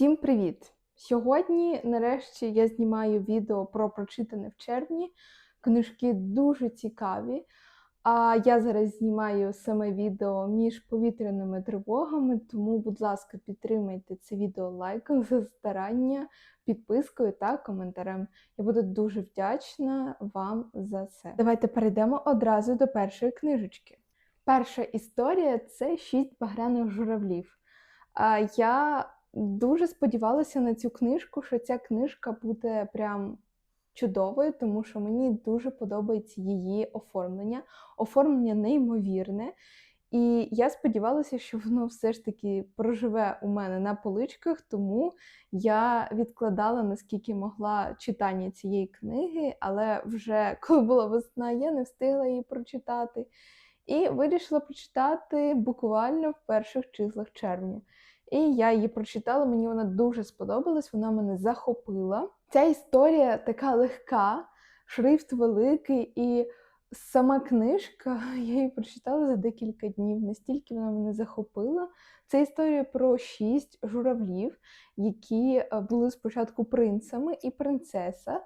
Всім привіт! Сьогодні, нарешті, я знімаю відео про прочитане в червні. Книжки дуже цікаві. А я зараз знімаю саме відео між повітряними тривогами, тому, будь ласка, підтримайте це відео лайком за старання, підпискою та коментарем. Я буду дуже вдячна вам за це. Давайте перейдемо одразу до першої книжечки. Перша історія це шість багряних журавлів. Я дуже сподівалася на цю книжку, що ця книжка буде прям чудовою, тому що мені дуже подобається її оформлення. Оформлення неймовірне. І я сподівалася, що воно все ж таки проживе у мене на поличках, тому я відкладала наскільки могла читання цієї книги, але вже коли була весна, я не встигла її прочитати. І вирішила прочитати буквально в перших числах червня. І я її прочитала, мені вона дуже сподобалась, вона мене захопила. Ця історія така легка, шрифт великий, і сама книжка я її прочитала за декілька днів, настільки вона мене захопила. Це історія про шість журавлів, які е, були спочатку принцами і принцеса.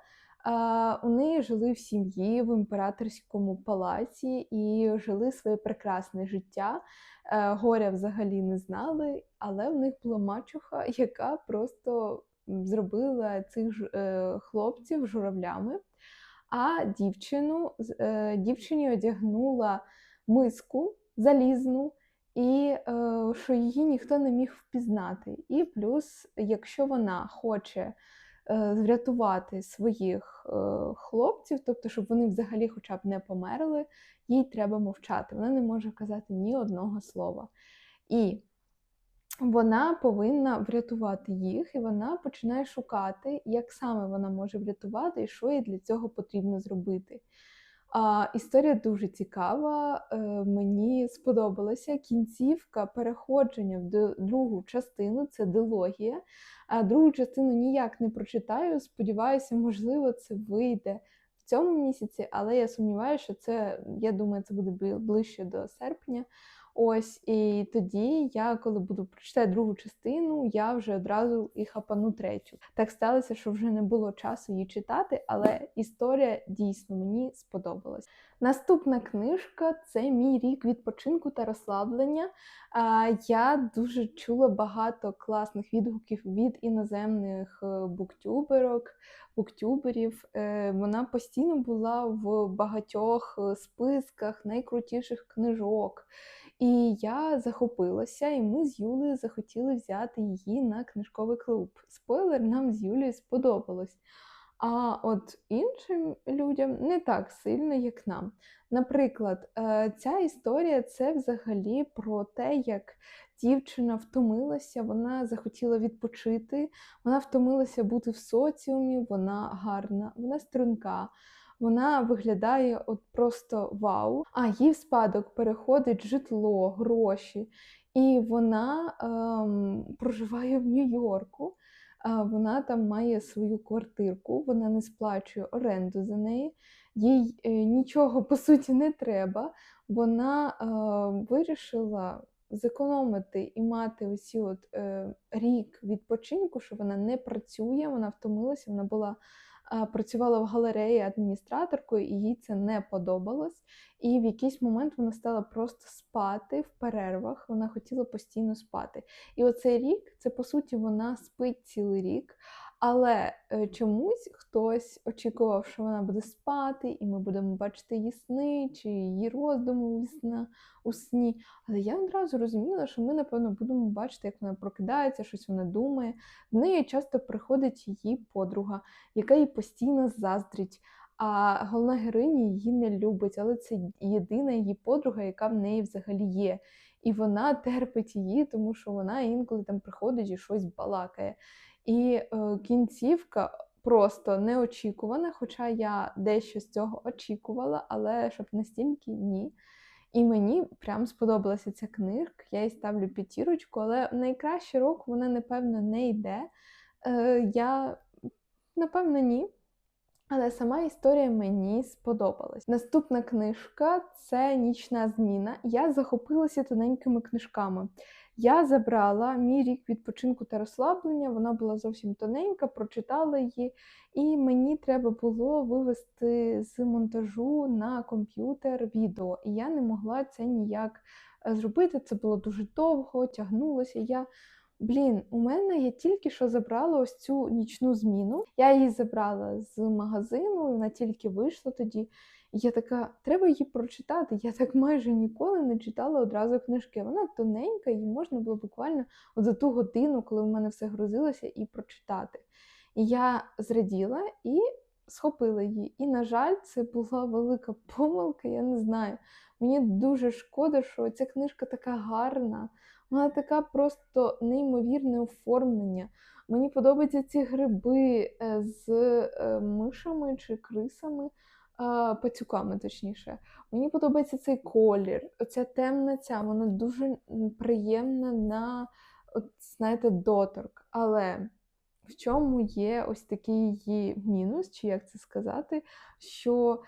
У неї жили в сім'ї в імператорському палаці і жили своє прекрасне життя. Е, Горя взагалі не знали, але в них була мачуха, яка просто зробила цих ж- е, хлопців журавлями. А дівчину, е, дівчині одягнула миску залізну, і що її ніхто не міг впізнати. І плюс, якщо вона хоче врятувати своїх е, хлопців, тобто, щоб вони взагалі хоча б не померли, їй треба мовчати. Вона не може казати ні одного слова. І вона повинна врятувати їх, і вона починає шукати, як саме вона може врятувати і що їй для цього потрібно зробити. А, історія дуже цікава, е, мені сподобалася кінцівка переходження в другу частину це дилогія. А другу частину ніяк не прочитаю. Сподіваюся, можливо, це вийде в цьому місяці, але я сумніваюся, що це, я думаю, це буде ближче до серпня. Ось, і тоді я, коли буду прочитати другу частину, я вже одразу і хапану третю. Так сталося, що вже не було часу її читати, але історія дійсно мені сподобалась. Наступна книжка це мій рік відпочинку та розслаблення. Я дуже чула багато класних відгуків від іноземних е, буктюберок, буктюберів. Е, Вона постійно була в багатьох е, списках найкрутіших книжок. І я захопилася, і ми з Юлею захотіли взяти її на книжковий клуб. Спойлер, нам з Юлею сподобалось. А от іншим людям не так сильно, як нам. Наприклад, е, ця історія це взагалі про те, як дівчина втомилася, вона захотіла відпочити, вона втомилася бути в соціумі, вона гарна, вона струнка. Вона виглядає от просто вау. А їй в спадок переходить житло, гроші. І вона ем, проживає в Нью-Йорку. Вона там має свою квартирку, вона не сплачує оренду за неї, їй е, нічого по суті не треба. Вона е, вирішила зекономити і мати ось от е, рік відпочинку, що вона не працює, вона втомилася, вона була. Працювала в галереї адміністраторкою, і їй це не подобалось. І в якийсь момент вона стала просто спати в перервах. Вона хотіла постійно спати. І оцей рік, це по суті вона спить цілий рік. Але е, чомусь хтось очікував, що вона буде спати, і ми будемо бачити її сни чи її роздуми у у сні. Але я одразу розуміла, що ми, напевно, будемо бачити, як вона прокидається, щось вона думає. В неї часто приходить її подруга, яка їй постійно заздрить. А головна героїня її не любить, але це єдина її подруга, яка в неї взагалі є. І вона терпить її, тому що вона інколи там приходить і щось балакає. І е, кінцівка просто неочікувана, хоча я дещо з цього очікувала, але щоб настільки ні. І мені прям сподобалася ця книжка, я їй ставлю п'ятірочку, але найкращий рок вона, напевно, не йде. Е, я, напевно, ні. Але сама історія мені сподобалась. Наступна книжка це Нічна зміна. Я захопилася тоненькими книжками. Я забрала мій рік відпочинку та розслаблення. Вона була зовсім тоненька, прочитала її, і мені треба було вивести з монтажу на комп'ютер відео. І я не могла це ніяк е, зробити. Це було дуже довго, тягнулося. Я Блін, у мене я тільки що забрала ось цю нічну зміну. Я її забрала з магазину, вона тільки вийшла тоді. Я така, треба її прочитати. Я так майже ніколи не читала одразу книжки. Вона тоненька, її можна було буквально от за ту годину, коли в мене все грузилося, і прочитати. І я зраділа і схопила її. І, на жаль, це була велика помилка, я не знаю. Мені дуже шкода, що ця книжка така гарна. Вона така просто неймовірне оформлення. Мені подобаються ці гриби е, з е, мишами чи крисами, пацюками, точніше. Мені подобається цей колір, оця темна ця, вона дуже приємна на, от, знаєте, доторк. Але в чому є ось такий її мінус, чи як це сказати, що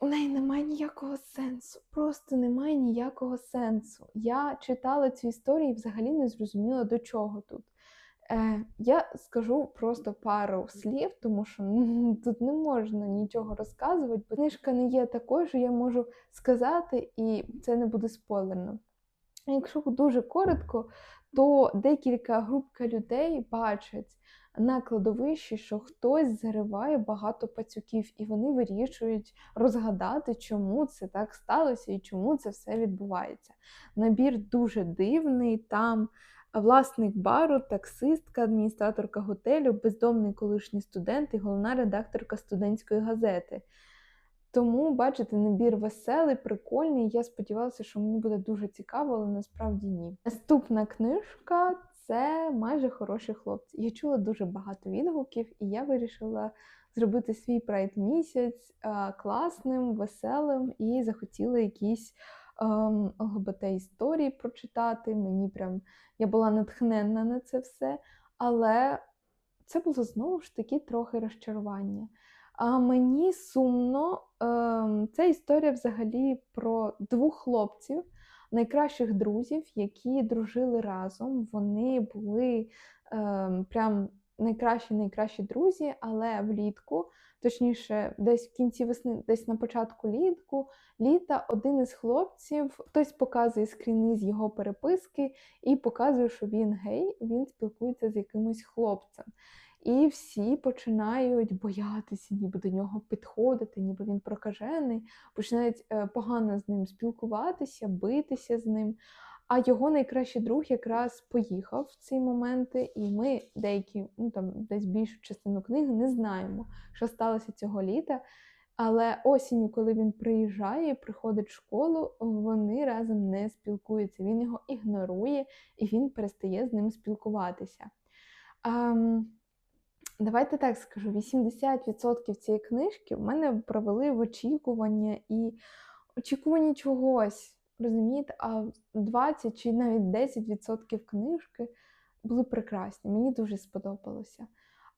у неї немає ніякого сенсу. Просто немає ніякого сенсу. Я читала цю історію і взагалі не зрозуміла, до чого тут. Е, Я скажу просто пару слів, тому що ну, тут не можна нічого розказувати, бо книжка не є такою, що я можу сказати, і це не буде спойлерно. Якщо дуже коротко, то декілька групка людей бачать на кладовищі, що хтось зариває багато пацюків, і вони вирішують розгадати, чому це так сталося і чому це все відбувається. Набір дуже дивний. Там власник бару, таксистка, адміністраторка готелю, бездомний колишній студент і головна редакторка студентської газети. Тому, бачите, набір веселий, прикольний. Я сподівалася, що мені буде дуже цікаво, але насправді ні. Наступна книжка це майже хороші хлопці. Я чула дуже багато відгуків, і я вирішила зробити свій прайд місяць класним, веселим і захотіла якісь ем, ЛГБТ історії прочитати. Мені прям я була натхненна на це все. Але це було знову ж таки трохи розчарування. А мені сумно, ем, це історія взагалі про двох хлопців, найкращих друзів, які дружили разом. Вони були ем, прям найкращі найкращі друзі, але влітку, точніше, десь в кінці весни, десь на початку літку, літа один із хлопців хтось показує скріни з його переписки і показує, що він гей, він спілкується з якимось хлопцем. І всі починають боятися, ніби до нього підходити, ніби він прокажений, починають е, погано з ним спілкуватися, битися з ним. А його найкращий друг якраз поїхав в ці моменти, і ми деякі, ну там десь більшу частину книги не знаємо, що сталося цього літа. Але осінню, коли він приїжджає, приходить в школу, вони разом не спілкуються. Він його ігнорує і він перестає з ним спілкуватися. Um, Давайте так скажу: 80% цієї книжки в мене провели в очікування і очікування чогось. Розумієте, а 20 чи навіть 10% книжки були прекрасні. Мені дуже сподобалося.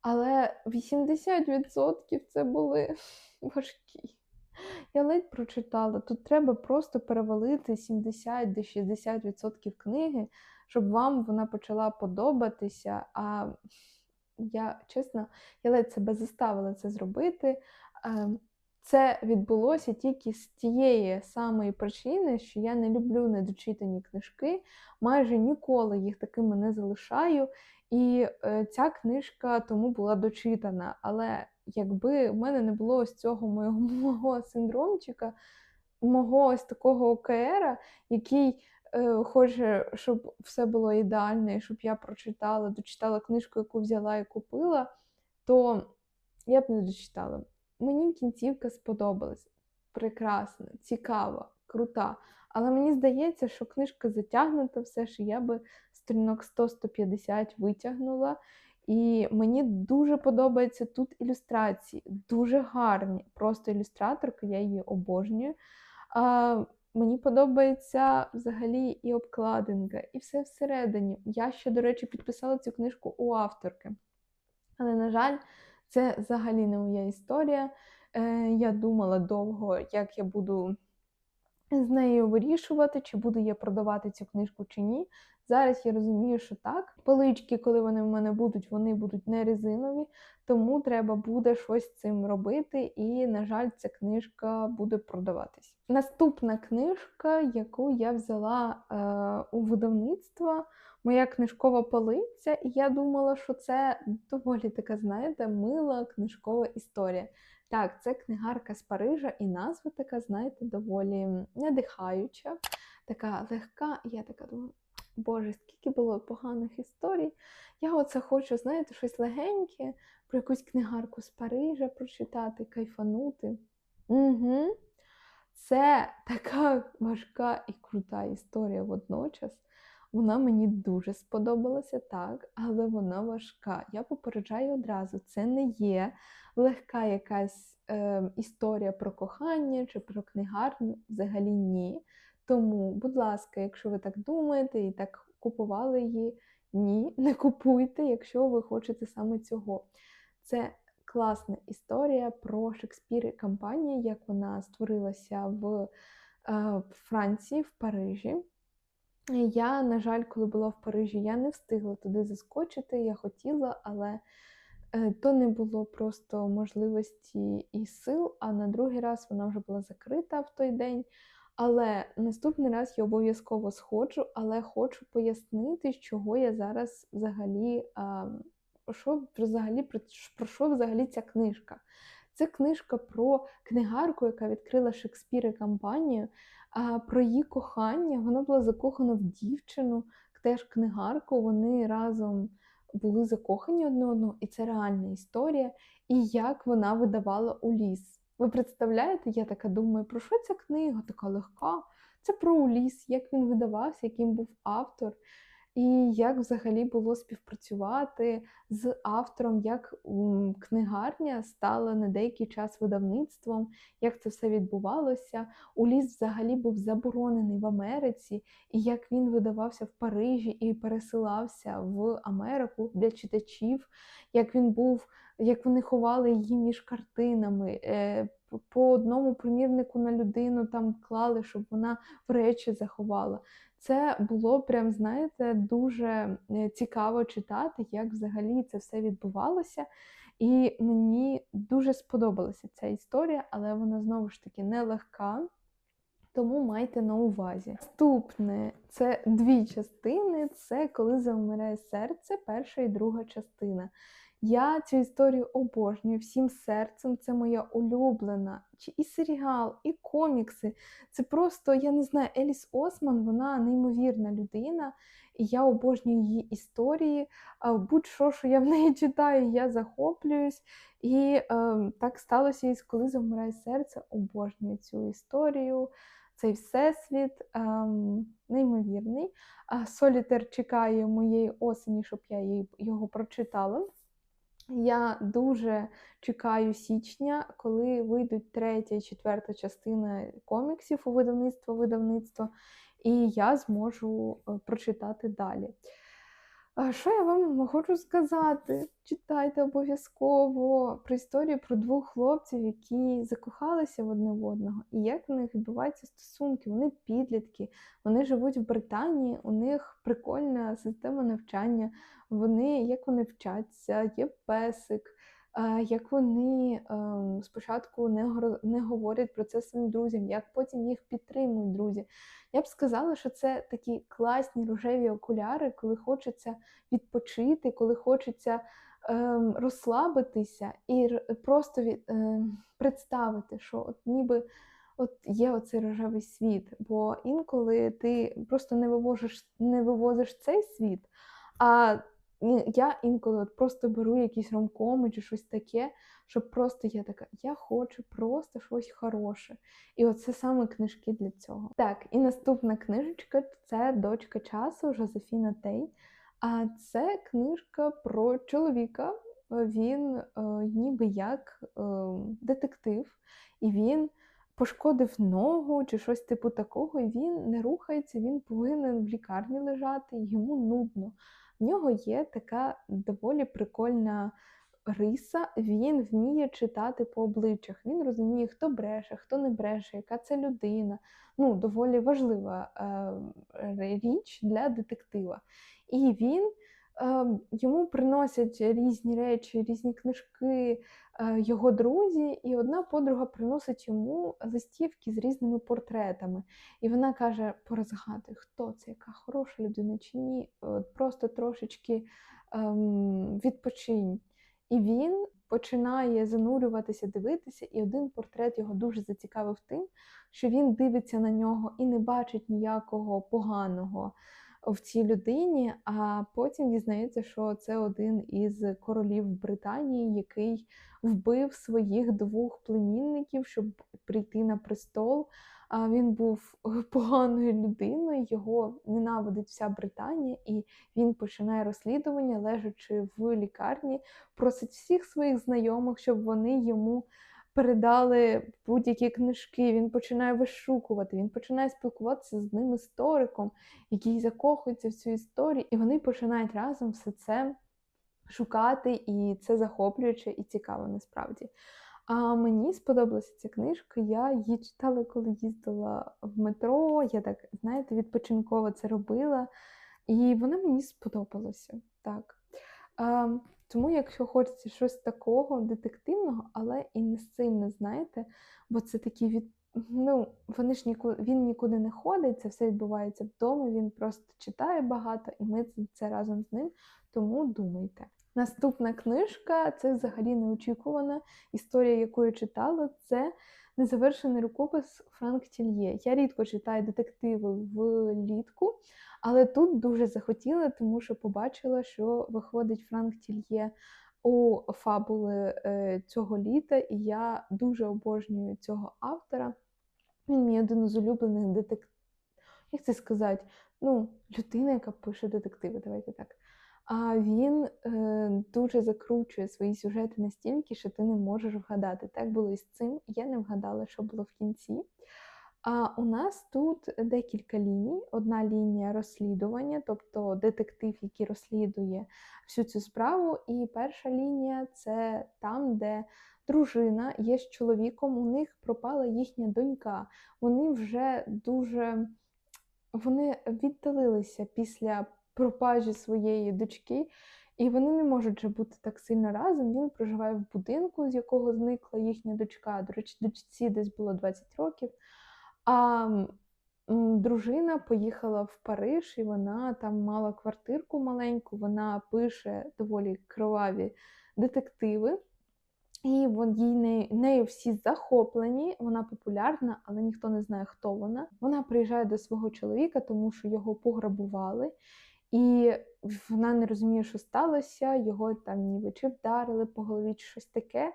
Але 80% це були важкі. Я ледь прочитала. Тут треба просто перевалити 70-60% книги, щоб вам вона почала подобатися. а я чесно, я ледь себе заставила це зробити. Це відбулося тільки з тієї самої причини, що я не люблю недочитані книжки, майже ніколи їх такими не залишаю. І е, ця книжка тому була дочитана. Але якби в мене не було ось цього моєго мого синдромчика, мого ось такого ОКРа, який е, хоче, щоб все було ідеально, і щоб я прочитала, дочитала книжку, яку взяла і купила, то я б не дочитала. Мені кінцівка сподобалась. Прекрасна, цікава, крута. Але мені здається, що книжка затягнута, все ж я би сторінок 100-150 витягнула. І мені дуже подобаються тут ілюстрації, дуже гарні. Просто ілюстраторка, я її обожнюю. А, Мені подобається взагалі і обкладинка, і все всередині. Я ще, до речі, підписала цю книжку у авторки. Але, на жаль, це взагалі не моя історія. Е, Я думала довго, як я буду з нею вирішувати, чи буду я продавати цю книжку чи ні. Зараз я розумію, що так. Полички, коли вони в мене будуть, вони будуть не резинові, тому треба буде щось з цим робити, і, на жаль, ця книжка буде продаватись. Наступна книжка, яку я взяла е, у видавництва, моя книжкова полиця, і я думала, що це доволі така, знаєте, мила книжкова історія. Так, це книгарка з Парижа, і назва така, знаєте, доволі надихаюча, така легка. Я така думаю, боже, скільки було поганих історій. Я оце хочу, знаєте, щось легеньке, про якусь книгарку з Парижа прочитати, кайфанути. Угу. Це така важка і крута історія водночас. Вона мені дуже сподобалася так, але вона важка. Я попереджаю одразу, це не є легка якась е, історія про кохання чи про книгарню. Взагалі ні. Тому, будь ласка, якщо ви так думаєте і так купували її, ні, не купуйте, якщо ви хочете саме цього. Це класна історія про Шекспір і компанію, як вона створилася в е, Франції, в Парижі. Я, на жаль, коли була в Парижі, я не встигла туди заскочити. Я хотіла, але е, то не було просто можливості і сил. А на другий раз вона вже була закрита в той день. Але наступний раз я обов'язково сходжу, але хочу пояснити, чого я зараз взагалі, а, що взагалі про, про що взагалі ця книжка. Це книжка про книгарку, яка відкрила Шекспір і компанію, а, про її кохання. Вона була закохана в дівчину, теж книгарку. Вони разом були закохані одне одного, і це реальна історія. І як вона видавала у ліс. Ви представляєте, я така думаю, про що ця книга? Така легка. Це про Уліс, як він видавався, яким був автор, і як взагалі було співпрацювати з автором, як книгарня стала на деякий час видавництвом, як це все відбувалося. Уліс взагалі був заборонений в Америці, і як він видавався в Парижі і пересилався в Америку для читачів, як він був як вони ховали її між картинами. По одному примірнику на людину там клали, щоб вона в речі заховала. Це було прям, знаєте, дуже е, цікаво читати, як взагалі це все відбувалося. І мені дуже сподобалася ця історія, але вона знову ж таки нелегка. Тому майте на увазі. Наступне це дві частини: це коли завмирає серце, перша і друга частина. Я цю історію обожнюю всім серцем. Це моя улюблена. Чи і серіал, і комікси. Це просто, я не знаю, Еліс Осман, вона неймовірна людина, і я обожнюю її історії. Будь-що, що я в неї читаю, я захоплююсь. І е, так сталося, і коли завмирає серце, обожнюю цю історію. Цей всесвіт ем, неймовірний. Солітер чекає моєї осені, щоб я його прочитала. Я дуже чекаю січня, коли вийдуть третя і четверта частина коміксів у видавництво видавництво, і я зможу е, прочитати далі. Що я вам хочу сказати? Читайте обов'язково про історію про двох хлопців, які закохалися в одне в одного, і як в них відбуваються стосунки. Вони підлітки, вони живуть в Британії, у них прикольна система навчання, вони як вони вчаться, є песик як вони ем, спочатку не говорять про це своїм друзям, як потім їх підтримують друзі. Я б сказала, що це такі класні рожеві окуляри, коли хочеться відпочити, коли хочеться ем, розслабитися і просто ем, представити, що от ніби. От є оцей рожевий світ, бо інколи ти просто не вивозиш, не вивозиш цей світ, а я інколи от просто беру якісь ромкоми чи щось таке, щоб просто я така, я хочу просто щось хороше. І оце саме книжки для цього. Так, і наступна книжечка це дочка часу Жозефіна Тей. А це книжка про чоловіка. Він е, ніби як е, детектив, і він пошкодив ногу чи щось типу такого, і він не рухається, він повинен в лікарні лежати, йому нудно в нього є така доволі прикольна риса, він вміє читати по обличчях. Він розуміє, хто бреше, хто не бреше, яка це людина. Ну, доволі важлива е, річ для детектива. І він йому приносять різні речі, різні книжки, е, його друзі, і одна подруга приносить йому листівки з різними портретами. І вона каже: порозгадуй, хто це, яка хороша людина чи ні. Просто трошечки ем, відпочинь. І він починає занурюватися, дивитися, і один портрет його дуже зацікавив тим, що він дивиться на нього і не бачить ніякого поганого в цій людині, а потім дізнається, що це один із королів Британії, який вбив своїх двох племінників, щоб прийти на престол. А він був поганою людиною, його ненавидить вся Британія, і він починає розслідування, лежачи в лікарні, просить всіх своїх знайомих, щоб вони йому передали будь-які книжки. Він починає вишукувати, він починає спілкуватися з ним істориком, який закохується в цю історію, і вони починають разом все це шукати, і це захоплююче і цікаво насправді. А мені сподобалася ця книжка. Я її читала, коли їздила в метро. Я так, знаєте, відпочинково це робила, і вона мені сподобалася. Так. Тому, якщо хочеться щось такого детективного, але і не сильно, знаєте, бо це такі від. Ну, вони ж нікуди він нікуди не ходить, це все відбувається вдома. Він просто читає багато, і ми це разом з ним. Тому думайте. Наступна книжка це взагалі неочікувана історія, яку я читала. Це незавершений рукопис Франк Тільє. Я рідко читаю детективи влітку, але тут дуже захотіла, тому що побачила, що виходить Франк Тільє у фабули е, цього літа, і я дуже обожнюю цього автора. Він мій один із улюблених детективів. Як це сказати? Ну, людина, яка пише детективи, давайте так. А він е, дуже закручує свої сюжети настільки, що ти не можеш вгадати. Так було і з цим. Я не вгадала, що було в кінці. А у нас тут декілька ліній. Одна лінія розслідування, тобто детектив, який розслідує всю цю справу. І перша лінія це там, де дружина є з чоловіком, у них пропала їхня донька. Вони вже дуже вони віддалилися після пропажі своєї дочки, і вони не можуть вже бути так сильно разом. Він проживає в будинку, з якого зникла їхня дочка. До речі, дочці десь було 20 років. А дружина поїхала в Париж, і вона там мала квартирку маленьку, вона пише доволі кроваві детективи. І їй нею всі захоплені, вона популярна, але ніхто не знає, хто вона. Вона приїжджає до свого чоловіка, тому що його пограбували. І вона не розуміє, що сталося, його там ніби чи вдарили по голові, чи щось таке,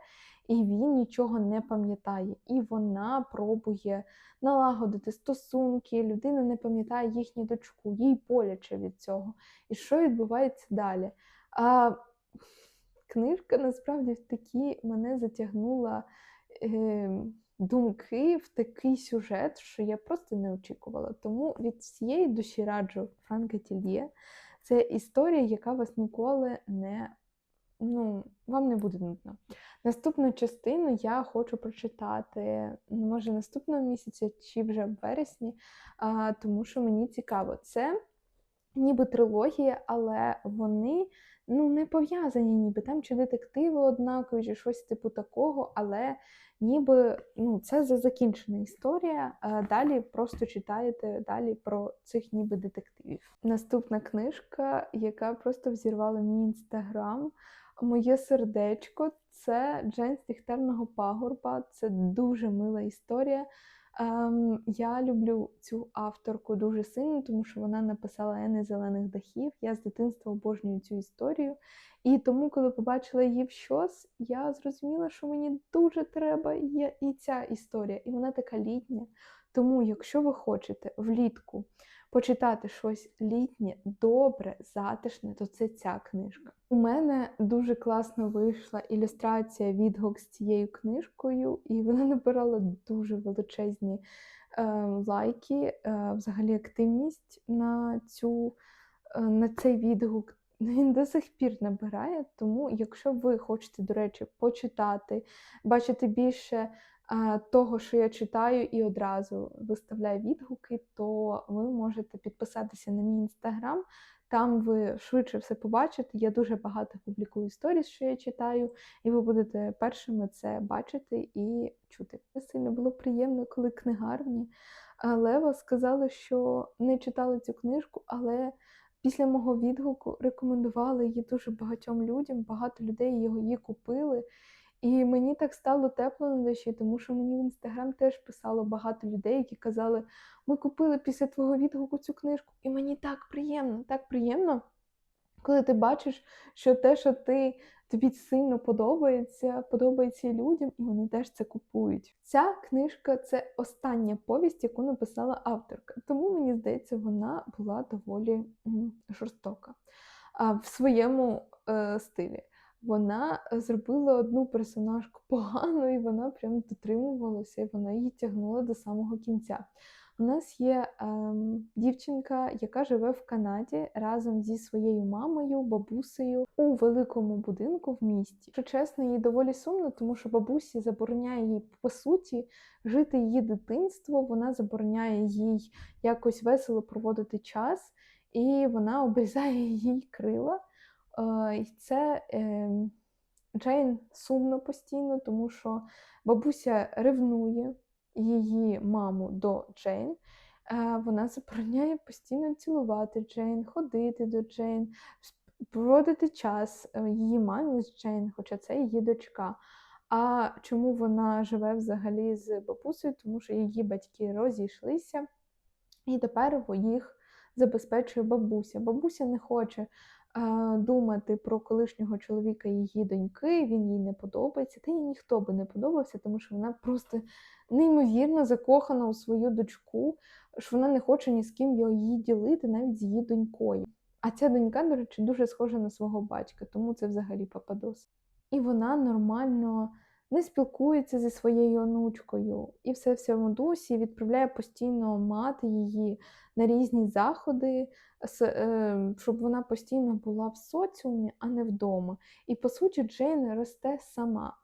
і він нічого не пам'ятає. І вона пробує налагодити стосунки, людина не пам'ятає їхню дочку, їй боляче від цього. І що відбувається далі? А, Книжка насправді в такі мене затягнула. Е, думки в такий сюжет, що я просто не очікувала. Тому від всієї душі раджу Франка Тільє. Це історія, яка вас ніколи не ну, вам не буде нудно. Наступну частину я хочу прочитати, може, наступного місяця чи вже в вересні, тому що мені цікаво. Це ніби трилогія, але вони ну, не пов'язані, ніби там чи детективи однакові, чи щось типу такого, але ніби ну, це за закінчена історія. Далі просто читаєте далі про цих ніби детективів. Наступна книжка, яка просто взірвала мій інстаграм. Моє сердечко це Джен з пагорба. Це дуже мила історія. Ем, Я люблю цю авторку дуже сильно, тому що вона написала Ени зелених дахів. Я з дитинства обожнюю цю історію. І тому, коли побачила її в щось, я зрозуміла, що мені дуже треба і ця історія. І вона така літня. Тому, якщо ви хочете влітку почитати щось літнє, добре, затишне, то це ця книжка. У мене дуже класно вийшла ілюстрація відгук з цією книжкою, і вона набирала дуже величезні е, лайки, е, взагалі активність на цю, е, на цей відгук. він до сих пір набирає. Тому, якщо ви хочете, до речі, почитати, бачити більше того, що я читаю, і одразу виставляю відгуки, то ви можете підписатися на мій інстаграм. Там ви швидше все побачите. Я дуже багато публікую сторіс, що я читаю, і ви будете першими це бачити і чути. Сильно було приємно, коли книгарні Лева сказали, що не читали цю книжку, але після мого відгуку рекомендували її дуже багатьом людям. Багато людей її купили. І мені так стало тепло на душі, тому що мені в інстаграм теж писало багато людей, які казали: ми купили після твого відгуку цю книжку, і мені так приємно, так приємно, коли ти бачиш, що те, що ти тобі сильно подобається, подобається людям, і вони теж це купують. Ця книжка це остання повість, яку написала авторка. Тому мені здається, вона була доволі жорстока в своєму е, стилі. Вона зробила одну персонажку погану, і вона прям дотримувалася, і вона її тягнула до самого кінця. У нас є ем, дівчинка, яка живе в Канаді разом зі своєю мамою, бабусею у великому будинку в місті. Якщо чесно, їй доволі сумно, тому що бабусі забороняє їй по суті жити її дитинство. Вона забороняє їй якось весело проводити час, і вона обрізає їй крила. Е, І це е, Джейн сумно постійно, тому що бабуся ревнує її маму до Джейн. Вона забороняє постійно цілувати Джейн, ходити до Джейн, проводити час е, її мамі з Джейн, хоча це її дочка. А чому вона живе взагалі з бабусею? Тому що її батьки розійшлися, і тепер їх забезпечує бабуся. Бабуся не хоче думати про колишнього чоловіка її доньки, він їй не подобається. Та їй ніхто би не подобався, тому що вона просто неймовірно закохана у свою дочку, що вона не хоче ні з ким її ділити, навіть з її донькою. А ця донька, до речі, дуже схожа на свого батька, тому це взагалі пападос. І вона нормально не спілкується зі своєю онучкою і все в цьому дусі відправляє постійно мати її на різні заходи, щоб вона постійно була в соціумі, а не вдома. І по суті, Джейн росте сама.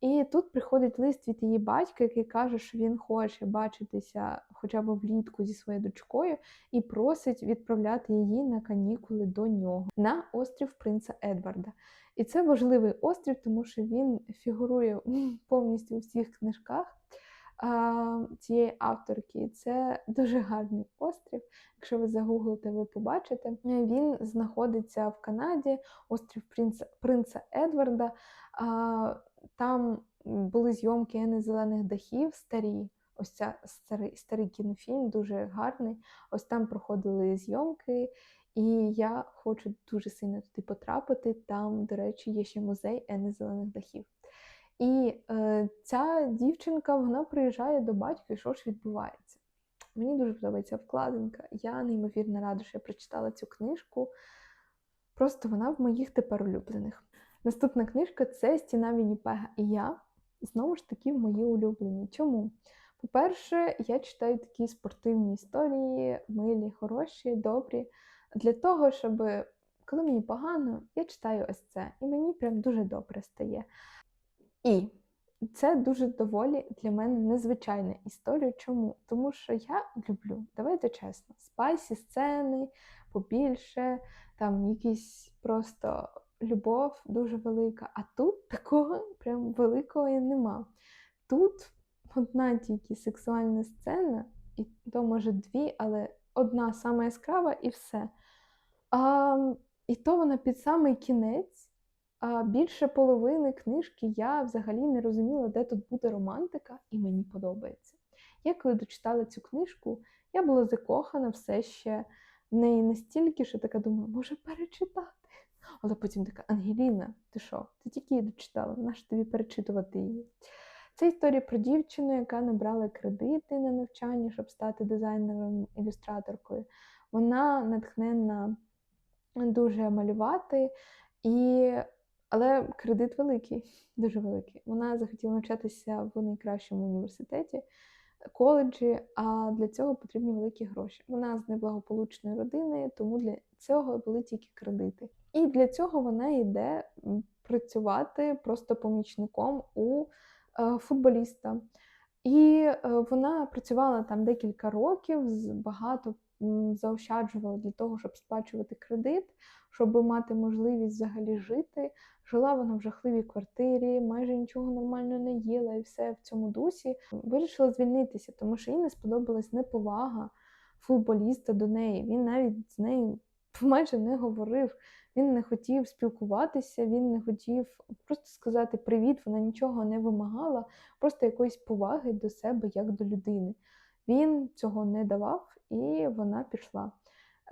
І тут приходить лист від її батька, який каже, що він хоче бачитися хоча б влітку зі своєю дочкою, і просить відправляти її на канікули до нього на острів принца Едварда. І це важливий острів, тому що він фігурує повністю у всіх книжках цієї авторки. Це дуже гарний острів. Якщо ви загуглите, ви побачите. Він знаходиться в Канаді, острів принца, принца Едварда. Там були зйомки Ени зелених дахів старі. Ось ця старий, старий кінофільм, дуже гарний. Ось там проходили зйомки. І я хочу дуже сильно туди потрапити. Там, до речі, є ще музей Ени Зелених дахів. І е, ця дівчинка вона приїжджає до батька, і що ж відбувається? Мені дуже подобається вкладинка. Я неймовірно рада, що я прочитала цю книжку. Просто вона в моїх тепер улюблених. Наступна книжка це Стіна Вінніпега і я. Знову ж таки, мої улюблені. Чому? По-перше, я читаю такі спортивні історії, милі, хороші, добрі для того, щоб коли мені погано, я читаю ось це, і мені прям дуже добре стає. І це дуже доволі для мене незвичайна історія. Чому? Тому що я люблю, давайте чесно, спайсі сцени побільше, там якісь просто любов дуже велика. А тут такого прям великого і нема. Тут одна тільки сексуальна сцена, і то може дві, але одна сама яскрава і все. А, І то вона під самий кінець, більше половини книжки я взагалі не розуміла, де тут буде романтика, і мені подобається. Я коли дочитала цю книжку, я була закохана все ще в неї настільки, що така думаю, може перечитати. Але потім така Ангеліна, ти що? Ти тільки її дочитала, нащо тобі перечитувати її? Це історія про дівчину, яка набрала кредити на навчання, щоб стати дизайнером-ілюстраторкою. Вона натхнена дуже малювати, і... але кредит великий, дуже великий. Вона захотіла навчатися в найкращому університеті коледжі, а для цього потрібні великі гроші. Вона з неблагополучної родини, тому для цього були тільки кредити. І для цього вона йде працювати просто помічником у е, футболіста. І е, вона працювала там декілька років, з- багато заощаджувала для того, щоб сплачувати кредит, щоб мати можливість взагалі жити. Жила вона в жахливій квартирі, майже нічого нормально не їла, і все в цьому дусі. Вирішила звільнитися, тому що їй не сподобалась неповага футболіста до неї. Він навіть з нею майже не говорив. Він не хотів спілкуватися, він не хотів просто сказати привіт, вона нічого не вимагала, просто якоїсь поваги до себе як до людини. Він цього не давав, і вона пішла.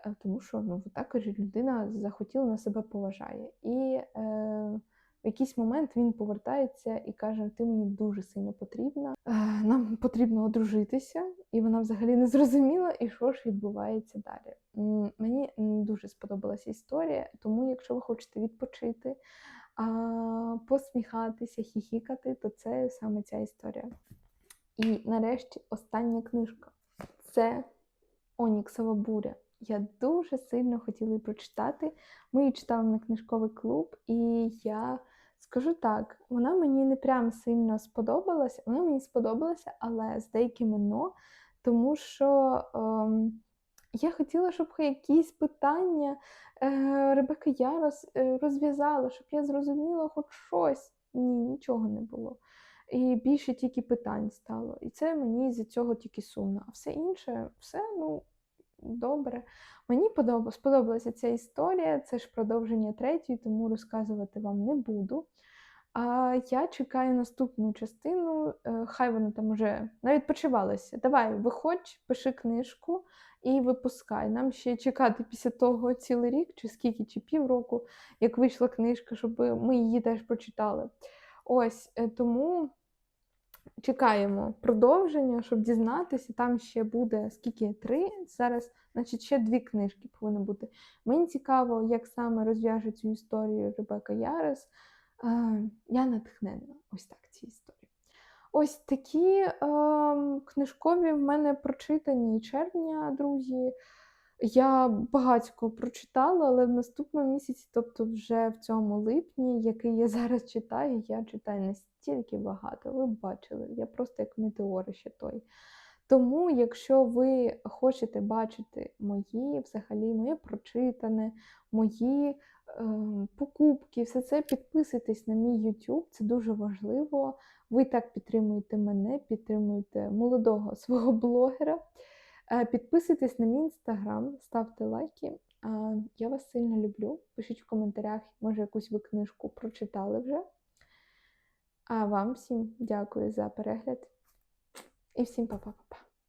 Е, Тому що ну, також людина захотіла на себе поважає. І е, в якийсь момент він повертається і каже: Ти мені дуже сильно потрібна. Е, нам потрібно одружитися, і вона взагалі не зрозуміла, і що ж відбувається далі. Мені дуже сподобалася історія, тому якщо ви хочете відпочити, а, посміхатися, хіхікати, то це саме ця історія. І нарешті остання книжка це Оніксова буря. Я дуже сильно хотіла її прочитати. Ми її читали на книжковий клуб, і я скажу так, вона мені не прям сильно сподобалася. Вона мені сподобалася, але з деякими но, тому що ем, я хотіла, щоб якісь питання е, Ребека Ярос е, розв'язала, щоб я зрозуміла хоч щось. Ні, нічого не було. І більше тільки питань стало. І це мені з цього тільки сумно. А все інше, все, ну, добре. Мені сподобалася ця історія, це ж продовження третьої, тому розказувати вам не буду. А я чекаю наступну частину. е, Хай вона там уже навідпочивалася. Давай, виходь, пиши книжку і випускай. Нам ще чекати після того цілий рік, чи скільки, чи півроку, як вийшла книжка, щоб ми її теж прочитали. Ось е, тому чекаємо продовження, щоб дізнатися. Там ще буде скільки три. Зараз, значить, ще дві книжки повинні бути. Мені цікаво, як саме розв'яже цю історію Ребека Ярес. Е, Я натхнена ось так ці історії. Ось такі е, книжкові в мене прочитані червня, друзі. Я багатько прочитала, але в наступному місяці, тобто вже в цьому липні, який я зараз читаю, я читаю настільки багато. Ви бачили, я просто як метеорище той. Тому, якщо ви хочете бачити мої, взагалі, моє прочитане, мої е, покупки, все це підписуйтесь на мій YouTube, це дуже важливо. Ви так підтримуєте мене, підтримуєте молодого свого блогера. Підписуйтесь на мій інстаграм, ставте лайки. Я вас сильно люблю. Пишіть в коментарях, може, якусь ви книжку прочитали вже. А вам всім дякую за перегляд. І всім па-па-па-па.